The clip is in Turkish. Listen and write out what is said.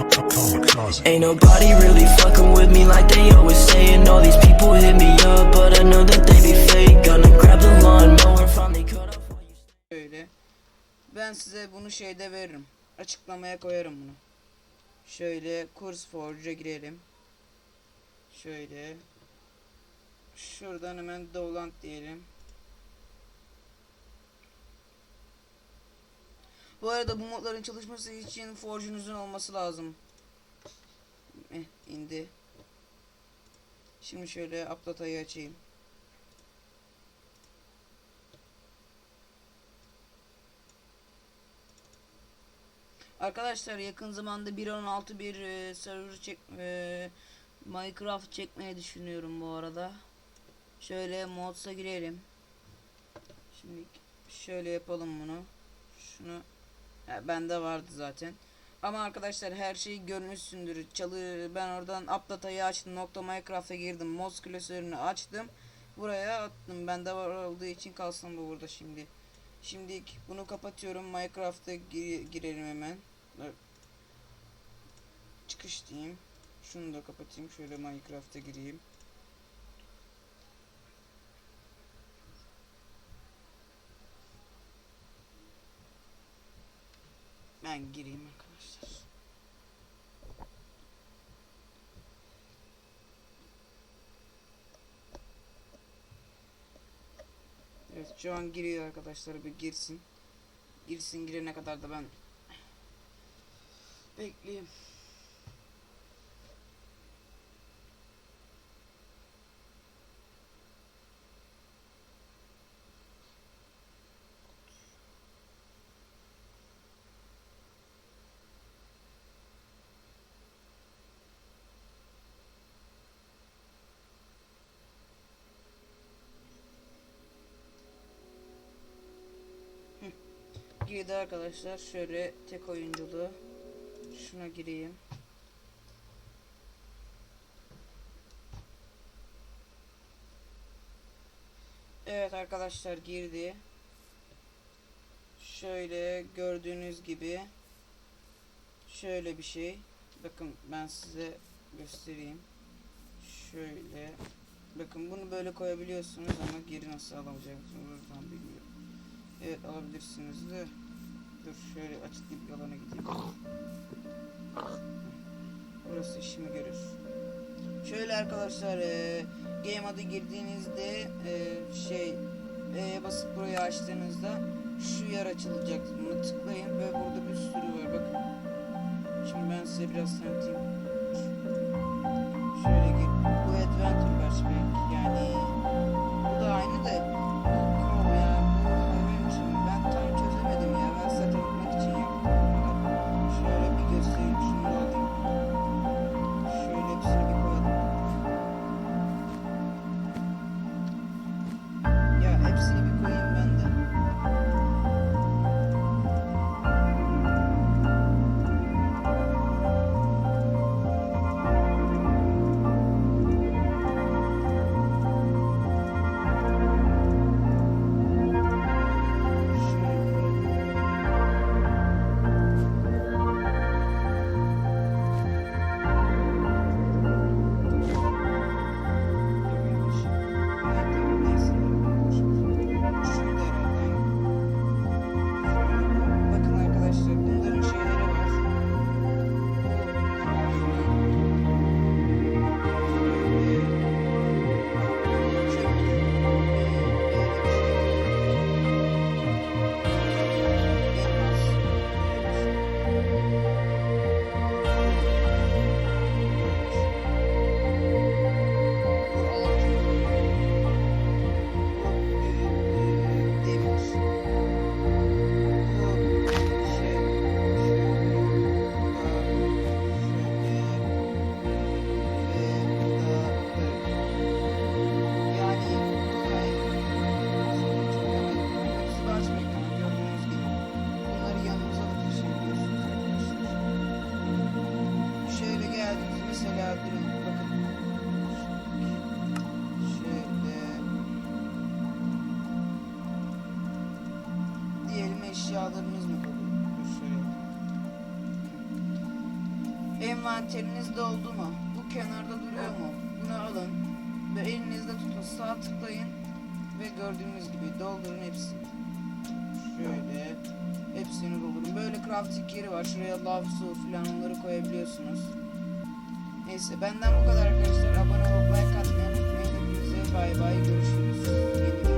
Ain't nobody really fucking with me like they always saying. All these people hit me up, but I know that they be fake. Gonna grab the lawnmower, finally cut off Şöyle. Ben size bunu şeyde veririm. Açıklamaya koyarım bunu. Şöyle kurs forge'a girelim. Şöyle. Şuradan hemen dolant diyelim. Bu arada bu modların çalışması için forge'unuzun olması lazım. Eh indi. Şimdi şöyle updata'yı açayım. Arkadaşlar yakın zamanda 1.16 bir e, server çek e, Minecraft çekmeyi düşünüyorum bu arada. Şöyle mods'a girelim. Şimdi şöyle yapalım bunu. Şunu bende vardı zaten. Ama arkadaşlar her şeyi görmüşsündür. Çalı ben oradan updata'yı açtım. Nokta Minecraft'a girdim. Mods klasörünü açtım. Buraya attım. Bende var olduğu için kalsın bu burada şimdi. Şimdi bunu kapatıyorum. Minecraft'a gir- girelim hemen. Çıkış diyeyim. Şunu da kapatayım. Şöyle Minecraft'a gireyim. Ben gireyim arkadaşlar. Evet şu an giriyor arkadaşlar bir girsin. Girsin girene kadar da ben bekleyeyim. Girdi arkadaşlar. Şöyle tek oyunculuğu. Şuna gireyim. Evet arkadaşlar girdi. Şöyle gördüğünüz gibi şöyle bir şey. Bakın ben size göstereyim. Şöyle bakın bunu böyle koyabiliyorsunuz ama geri nasıl alacaksınız tam bilmiyorum. Evet alabilirsiniz de. Dur şöyle açıklayıp bir alana gideyim. Burası işimi görür. Şöyle arkadaşlar e, game adı girdiğinizde e, şey E'ye basıp burayı açtığınızda şu yer açılacak. Bunu tıklayın ve burada bir sürü var bakın. Şimdi ben size biraz tanıtayım. eşyalarınız mı kalıyor? Envanteriniz doldu mu? Bu kenarda duruyor mu? Bunu alın ve elinizde tutun. Sağ tıklayın ve gördüğünüz gibi doldurun hepsini. Şöyle hepsini doldurun. Böyle crafting yeri var. Şuraya lav su falan onları koyabiliyorsunuz. Neyse benden bu kadar arkadaşlar. Abone olup like atmayı unutmayın. Hepinize bay bay görüşürüz. Yeni